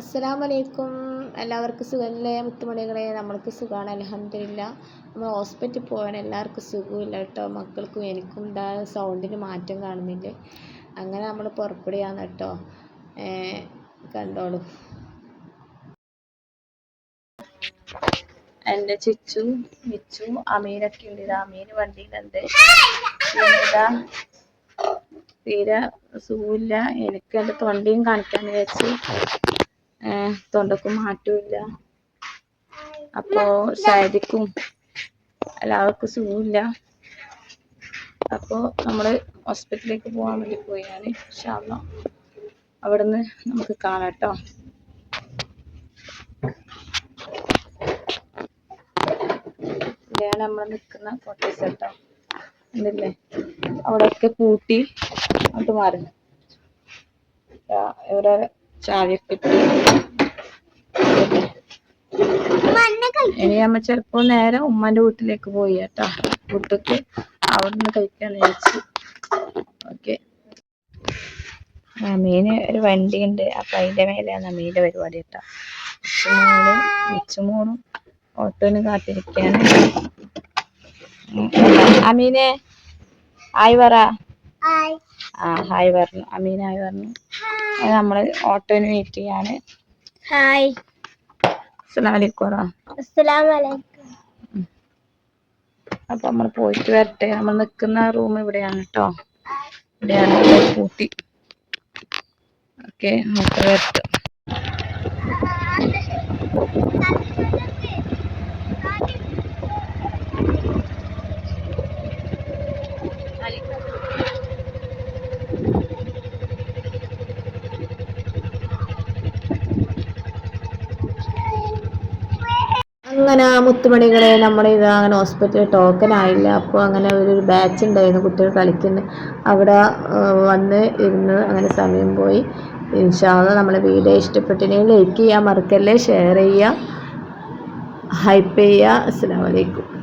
അസ്സലാമു അലൈക്കും എല്ലാവർക്കും സുഖമല്ലേ മുത്തുമണികളെ നമ്മൾക്ക് സുഖമാണ് അലഹമില്ല നമ്മൾ ഹോസ്പിറ്റലിൽ പോകാൻ എല്ലാവർക്കും സുഖമില്ല കേട്ടോ. മക്കൾക്കും എനിക്കും ഇതാ സൗണ്ടിന് മാറ്റം കാണുന്നില്ലേ? അങ്ങനെ നമ്മൾ പുറപ്പെടുകയാണ് കേട്ടോ. കണ്ടോളൂ. എന്റെ ചിച്ചു മിച്ചു അമീനൊക്കെ ഉണ്ട്. ഇതാ അമീന് വണ്ടിയിലുണ്ട്. ഇതാ തീരെ സുഖമില്ല. എനിക്ക് എന്റെ തൊണ്ടയും കാണിക്കാന്ന് വെച്ച് തൊണ്ടക്കും മാറ്റമില്ല അപ്പോ ശാരിക്കും എല്ലാവർക്കും സുഖമില്ല അപ്പോൾ നമ്മൾ ഹോസ്പിറ്റലിലേക്ക് പോകാൻ വേണ്ടി പോയാണ്. ഷാർണ അവിടുന്ന് നമുക്ക് കാണാം കേട്ടോ ഇവിടെയാണ് നമ്മൾ നിൽക്കുന്ന കോട്ടേഴ്സ് കേട്ടോ ഉണ്ടല്ലേ അവിടെയൊക്കെ പൂട്ടി അങ്ങോട്ട് മാറി. ഇവിടെ ചാവിയൊക്കെ ഇട്ട് ഇനി അമ്മ ചെലപ്പോ നേരെ ഉമ്മന്റെ വീട്ടിലേക്ക് പോയി കേട്ടാ. വീട്ടിക്ക് അവിടുന്ന് കഴിക്കാന്ന് വിചാരിച്ചു. ഓക്കെ. അമ്മീന് ഒരു വണ്ടി ഉണ്ട് അപ്പൊ അതിന്റെ മേലെയാണ് അമ്മീന്റെ പരിപാടി കേട്ടാ. ഉച്ചമോളും മിച്ചുമോളും ഓട്ടോന് കാത്തിരിക്കാണ്. അമീനെ ആയി പറ. ആ ഹായ് പറഞ്ഞു. അമീൻ ആയി പറഞ്ഞു. അത് നമ്മൾ ഓട്ടോന് വെയിറ്റ് ചെയ്യാണ്. ഹായ്. അപ്പൊ നമ്മൾ പോയിട്ട് വരട്ടെ. നമ്മൾ നിൽക്കുന്ന റൂം ഇവിടെയാണ് കേട്ടോ ഇവിടെയാണ് കൂട്ടി ഓക്കെ നമുക്ക് വരട്ടെ. അങ്ങനെ മുത്തുമണികളെ നമ്മുടെ ഇത് അങ്ങനെ ഹോസ്പിറ്റലിൽ ടോക്കൺ ആയില്ല. അപ്പോൾ അങ്ങനെ ഒരു ബാച്ച് ഉണ്ടായിരുന്നു കുട്ടികൾ കളിക്കുന്ന. അവിടെ വന്ന് ഇരുന്ന് അങ്ങനെ സമയം പോയി. ഇൻഷാല്ല നമ്മളെ വീഡിയോ ഇഷ്ടപ്പെട്ടിനെ ലൈക്ക് ചെയ്യുക മറക്കല്ലേ ഷെയർ ചെയ്യുക ഹൈപ്പ് ചെയ്യുക അസ്സാം വലൈക്കും